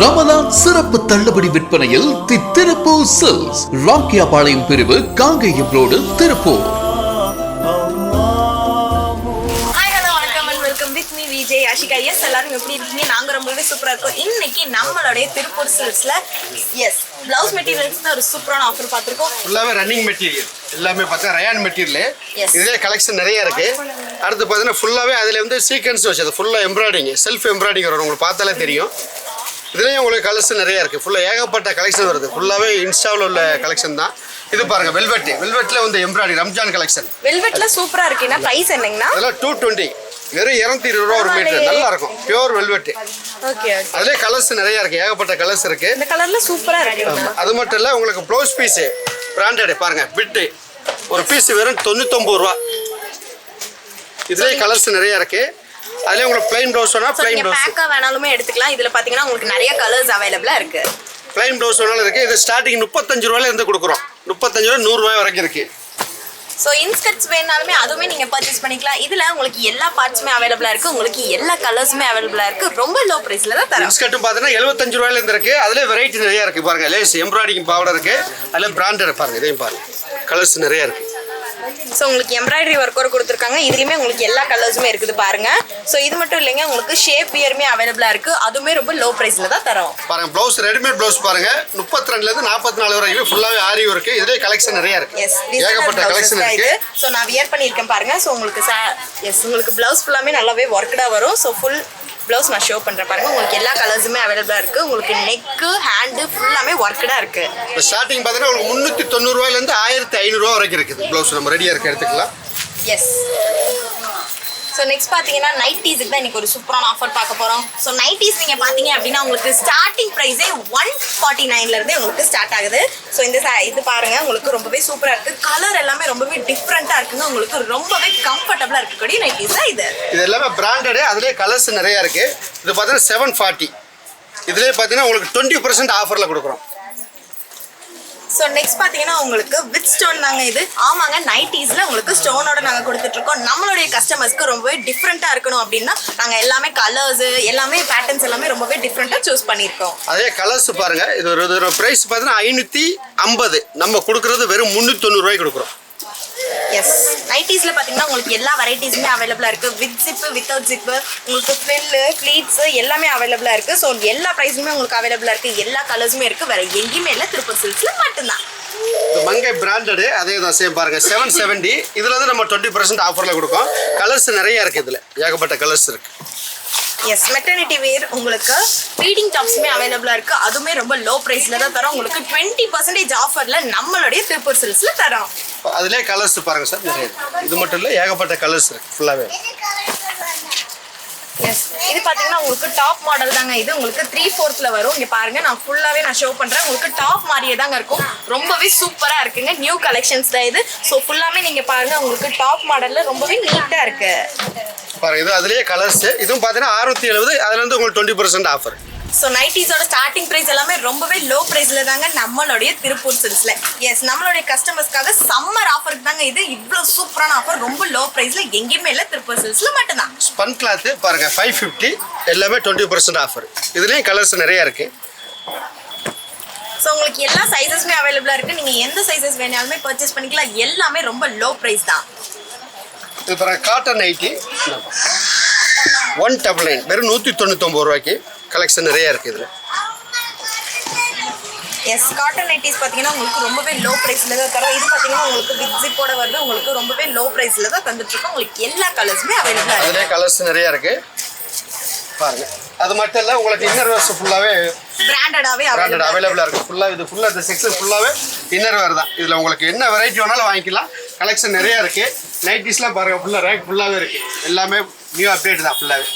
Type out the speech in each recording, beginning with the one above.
ரமலான் சிறப்பு தள்ளுபடி விற்பனையில் தி திருப்பூர் சில்க்ஸ். ராக்கியாபாளையம் பிரிவு Kangeyam road Tiruppur. Hi hello வணக்கம் and welcome with me Vijay Ashika yes எல்லாரும் எப்படி இருக்கீங்க? நாங்க ரொம்பவே சூப்பரா இருக்கோம். இன்னைக்கு நம்மளுடைய திருப்பூர் சில்க்ஸ்ல எஸ் பிளவுஸ் மெட்டீரியல்ஸ் ஒரு சூப்பரான ஆஃபர் பார்த்திருக்கோம். ஃபுல்லாகவே ரன்னிங் மெட்டீரியல் எல்லாமே பார்த்தா ரயான் மெட்டீரியல் Yes. இதுலேயே கலெக்ஷன் நிறைய இருக்கு. அடுத்து பார்த்தீங்கன்னா ஃபுல்லாகவே அதில் வந்து சீக்வன்ஸ் வச்சது. ஃபுல்லாக எம்ப்ராய்டிங் செல்ஃப் எம்ப்ராய்டிங் வரும். உங்களுக்கு பார்த்தாலே தெரியும். இதுலேயும் உங்களுக்கு கலெக்ஷன் நிறைய இருக்குது ஃபுல்லாக ஏகப்பட்ட கலெக்ஷன் வருது. ஃபுல்லாகவே இன்ஸ்டாவில் உள்ள கலெக்ஷன் தான். இது பாருங்கள் வெல்வெட் வெல்வெட்டில் வந்து எம்ப்ராய்டிங் ரம்ஜான் கலெக்ஷன் வெல்வெட்ல சூப்பரா இருக்குன்னா பிரைஸ் என்னங்கண்ணா? அதெல்லாம் டூ டுவெண்ட்டி வெறும் இரநூத்தி இருபது ரூபா ஒரு மீட்டர் நல்லா இருக்கும். பியூர் வெல்வெட்டு அதுலேயே கலர்ஸ் நிறைய இருக்குது ஏகப்பட்ட கலர்ஸ் இருக்குது இந்த கலர்ல சூப்பரா இருக்கு. அது மட்டும் இல்லை உங்களுக்கு ப்ளவுஸ் பீஸு பிராண்டடு பாருங்க பிட்டு ஒரு பீஸ் வெறும் தொண்ணூத்தொம்பது ரூபா. இதுலேயே கலர்ஸ் நிறைய இருக்கு. அதுலேயே உங்களுக்கு பிளைன் ப்ளவுஸ் வேணா பிளைன் ப்ளவுஸ் பேக்கா வேணாலுமே எடுத்துக்கலாம். இதுல பாத்தீங்கன்னா உங்களுக்கு நிறைய கலர்ஸ் அவைலபிளா இருக்கு. பிளைன் ப்ளவுஸ் வேணாலும் இருக்கு. இது ஸ்டார்டிங் முப்பத்தஞ்சு ரூபாயில இருந்து கொடுக்குறோம். முப்பத்தஞ்சு ரூபா நூறுரூவா வரைக்கும் இருக்கு. ஸோ இன்ஸ்கர்ட்ஸ் வேணாலுமே அதுவுமே நீங்க பர்ச்சேஸ் பண்ணிக்கலாம். இதுல உங்களுக்கு எல்லா பார்ட்ஸுமே அவைலபிளா இருக்கு. உங்களுக்கு எல்லா கலர்ஸுமே அவைலபிளா இருக்கு. ரொம்ப லோ பிரைஸ்ல தான் தரோம். பிஸ்கட்டும் பார்த்தீங்கன்னா எழுபத்தஞ்சு ரூபாயில இருந்து இருக்கு. அதுலேயே வெரைட்டி நிறைய இருக்கு பாருங்க. லேஸ் எம்ப்ராய்டிங் பாவடர் இருக்கு. அதில் பிராண்டட் பாருங்க. இதையும் பாருங்க. கலர்ஸ் நிறைய இருக்கு. ஸோ உங்களுக்கு எம்ப்ராய்டரி ஒர்க் ஒரு கொடுத்துருக்காங்க. இதுலயுமே உங்களுக்கு எல்லா கலர்ஸுமே இருக்குது பாருங்க. ஸோ இது மட்டும் இல்லைங்க உங்களுக்கு ஷேப் வியருமே அவைலபிளா இருக்கு. அதுவுமே ரொம்ப லோ பிரைஸ்ல தான் தரோம். பாருங்க ப்ளவுஸ் ரெடிமேட் ப்ளவுஸ் பாருங்க. முப்பத்தி ரெண்டுலேருந்து நாற்பத்தி நாலு வரைக்கும் ஃபுல்லாகவே ஆரி இருக்கு இதுலேயே கலெக்ஷன் நிறைய இருக்கு. எஸ் ஏகப்பட்ட கலெக்ஷன் இருக்கு. ஸோ நான் வியர் பண்ணியிருக்கேன் பாருங்க. ஸோ உங்களுக்கு எஸ் உங்களுக்கு பிளவுஸ் ஃபுல்லாமே நல்லாவே ஒர்க்கடா வரும். ஸோ ஃபுல் பிளவுஸ் நான் ஷோ பண்றேன் பாருங்க. உங்களுக்கு எல்லா கலர்ஸுமே அவைலபிளா இருக்கு. உங்களுக்கு நெக்கு ஹேண்டு ஃபுல்லாமே ஒர்க்கடா இருக்கு. இப்போ ஸ்டார்டிங் பார்த்தீங்கன்னா உங்களுக்கு முந்நூற்றி தொண்ணூறுரூவாயிலேருந்து ஆயிரத்தி ஐநூறுரூவா வரைக்கும் இருக்குது ப்ளவுஸ் நம்ம ரெடியாக இருக்க எடுத்துக்கலாம். எஸ் ஸோ நெக்ஸ்ட் பார்த்தீங்கன்னா நைட்டிஸுக்கு தான் இன்னைக்கு ஒரு சூப்பரான ஆஃபர் பார்க்க போகிறோம் ஸோ நைட்டிஸ் நீங்கள் பார்த்தீங்க அப்படின்னா உங்களுக்கு ஸ்டார்டிங் ப்ரைஸே ஒன் ஃபார்ட்டி நைன்லேருந்தே உங்களுக்கு ஸ்டார்ட் ஆகுது. ஸோ இந்த இது பாருங்கள் உங்களுக்கு ரொம்பவே சூப்பராக இருக்குது கலர் எல்லாமே ரொம்பவே டிஃப்ரெண்ட்டாக இருக்குங்க உங்களுக்கு ரொம்பவே கம்ஃபர்டபுளாக இருக்கக்கூடிய நைட்டிஸ் தான் இது. இது எல்லாமே பிராண்டடு அதுலேயே கலர்ஸ் நிறையா இருக்குது இது பார்த்தீங்கன்னா செவன் ஃபார்ட்டி இதுலேயே பார்த்தீங்கன்னா உங்களுக்கு டுவெண்ட்டி பர்சன்ட் ஆஃபரில் கொடுக்குறோம். ஸோ நெக்ஸ்ட் பார்த்தீங்கன்னா உங்களுக்கு வித் ஸ்டோன் தாங்க இது. ஆமாங்க நைட்டிஸில் உங்களுக்கு ஸ்டோனோட நாங்கள் கொடுத்துட்ருக்கோம் நம்மளுடைய கஸ்டமர்ஸ்க்கு ரொம்பவே டிஃப்ரெண்ட்டாக இருக்கணும் அப்படின்னா நாங்கள் எல்லாமே கலர்ஸு எல்லாமே பேட்டர்ன்ஸ் எல்லாமே ரொம்பவே டிஃப்ரெண்ட்டாக சூஸ் பண்ணியிருக்கோம். அதே கலர்ஸ் பாருங்கள் இது ஒரு ப்ரைஸ் பார்த்தீங்கன்னா ஐநூற்றி ஐம்பது. நம்ம கொடுக்குறது வெறும் முந்நூற்றி தொண்ணூறுரூவாய்க்கு கொடுக்குறோம். எஸ் நைட்டிஸில் பார்த்தீங்கன்னா உங்களுக்கு எல்லா வெரைட்டிஸுமே அவைலபிளாக இருக்குது வித் ஜிப்பு வித்தவுட் ஜிப்பு உங்களுக்கு ஃப்ரில்லு ஃப்ளீட்ஸு எல்லாமே அவைலபிளாக இருக்குது ஸோ எல்லா ப்ரைஸுமே உங்களுக்கு அவைலபிளாக இருக்குது எல்லா கலர்ஸுமே இருக்குது வேறு எங்கேயுமே இல்லை. திருப்பூர் சில்க்ஸில் மட்டும்தான். மங்கை பிராண்டடு அதே தான் சேம் பாருங்கள் செவன் செவன்ட்டி இதில் வந்து நம்ம டுவெண்ட்டி பர்சன்ட் ஆஃபரில் கொடுக்கோம். கலர்ஸ் நிறைய இருக்குது இதில். ஏகப்பட்ட கலர்ஸ் இருக்குது எஸ் மெட்டர்னிட்டி வேர் உங்களுக்கு ஃபீடிங் டாப்ஸுமே அவைலபிளாக இருக்குது அதுவுமே ரொம்ப லோ ப்ரைஸில் தான் தரோம். உங்களுக்கு டுவெண்ட்டி பர்சன்டேஜ் ஆஃபரில் நம்மளுடைய திருப்பூர் சில்க்ஸில் தரோம். அதிலே கலர்ஸ் பாருங்கள் சார் நிறைய. இது மட்டும் இல்லை ஏகப்பட்ட கலர்ஸ் இருக்குது ஃபுல்லாகவே எஸ் இது பார்த்தீங்கன்னா உங்களுக்கு டாப் மாடல் தாங்க இது. உங்களுக்கு த்ரீ ஃபோர்த்தில் வரும். இங்கே பாருங்க நான் ஃபுல்லாகவே நான் ஷோ பண்ணுறேன் உங்களுக்கு டாப் மாதிரியே தாங்க இருக்கும். ரொம்பவே சூப்பராக இருக்குங்க. நியூ கலெக்ஷன்ஸ் தான் இது. ஸோ ஃபுல்லாமே நீங்கள் பாருங்க உங்களுக்கு டாப் மாடலில் ரொம்பவே நீட்டாக இருக்கு. பாருங்க இது அதுலேயே கலர்ஸ் இதுவும் பார்த்தீங்கன்னா அறுநூத்தி எழுபது அதுல இருந்து உங்களுக்கு டுவெண்ட்டி பர்சன்ட் ஆஃபர் ஸோ நைட்டிஸோட ஸ்டார்டிங் ப்ரைஸ் எல்லாமே ரொம்பவே லோ ப்ரைஸில் தாங்க நம்மளுடைய திருப்பூர் சில்க்ஸில் எஸ் நம்மளுடைய கஸ்டமர்ஸ்க்காக சம்மர் ஆஃபருக்கு தாங்க இது இவ்வளோ சூப்பரான ஆஃபர் ரொம்ப லோ ப்ரைஸில் எங்கேயுமே இல்லை திருப்பூர் சில்க்ஸில் மட்டும்தான். ஸ்பன் கிளாத்து பாருங்க ஃபைவ் ஃபிஃப்டி எல்லாமே டுவெண்ட்டி பர்சன்ட் ஆஃபர் இதுலேயும் கலர்ஸ் நிறைய இருக்கு. ஸோ உங்களுக்கு எல்லா சைஸஸுமே அவைலபிளாக இருக்குது நீங்கள் எந்த சைஸஸ் வேணாலுமே பர்ச்சேஸ் பண்ணிக்கலாம். எல்லாமே ரொம்ப லோ ப்ரைஸ் தான். இது பாருங்க cotton nighty one double nine வெறும் நூற்றி தொண்ணூத்தொம்பது ரூபாய்க்கு. கலெக்ஷன் நிறைய இருக்கு இதில். எஸ் காட்டன் நைட்டிஸ் பார்த்தீங்கன்னா உங்களுக்கு ரொம்பவே லோ ப்ரைஸில் தான் தரோம். இது பார்த்தீங்கன்னா உங்களுக்கு பிக் ஜிப்போட வருது. உங்களுக்கு ரொம்பவே லோ ப்ரைஸில் தான் தந்துட்டுருக்கோம். உங்களுக்கு எல்லா கலர்ஸுமே இருக்குது அதுலேயே கலர்ஸ் நிறைய இருக்கு. பாருங்க. அது மட்டும் இல்லை உங்களுக்கு இன்னர் வேர்ஸ் ஃபுல்லாகவே பிராண்டடாகவே பிராண்டட் அவைலபிளாக இருக்குது ஃபுல்லாக இது ஃபுல்லாக இந்த செக்ஷன் ஃபுல்லாகவே இன்னர் வேர் தான். இதில் உங்களுக்கு என்ன வெரைட்டி வேணாலும் வாங்கிக்கலாம். கலெக்ஷன் நிறைய இருக்குது நைட்டிஸ்லாம் பாருங்கள் ஃபுல்லாக ரேக் ஃபுல்லாகவே இருக்குது எல்லாமே நியூ அப்டேட் தான் ஃபுல்லாகவே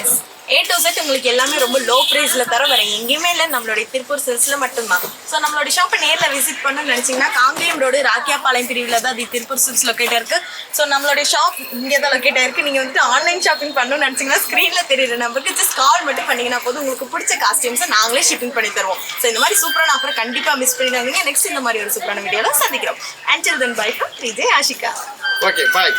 எஸ் ஏ டு செட் உங்களுக்கு எல்லாமே ரொம்ப லோ ப்ரைஸில் தர வர எங்கேயுமே இல்லை நம்மளுடைய திருப்பூர் சில்ஸில் மட்டும்தான். ஸோ நம்மளுடைய ஷாப்பை நேரில் விசிட் பண்ணணும்னு நினச்சிங்கன்னா காங்கேயம் ரோடு ராக்கியாபாளையம் பிரிவில் தான் அது திருப்பூர் சில்ஸ் லொக்கேட் இருக்கு. ஸோ நம்மளுடைய ஷாப் இங்கே தான் லொக்கேட் ஆயிருக்கு நீங்கள் வந்துட்டு ஆன்லைன் ஷாப்பிங் பண்ணணும்னு நினச்சிங்கன்னா ஸ்க்ரீனில் தெரியுற நம்பருக்கு ஜஸ்ட் கால் மட்டும் பண்ணீங்கன்னா போதும். உங்களுக்கு பிடிச்ச காஸ்டியூம்ஸை நாங்களே ஷிப்பிங் பண்ணி தருவோம். ஸோ இந்த மாதிரி சூப்பரான ஆஃபர் கண்டிப்பாக மிஸ் பண்ணிடாதீங்க. நெக்ஸ்ட் இந்த மாதிரி ஒரு சூப்பரான வீடியோவில் சந்திக்கிறோம். And then bye from Vijay Ashika okay bye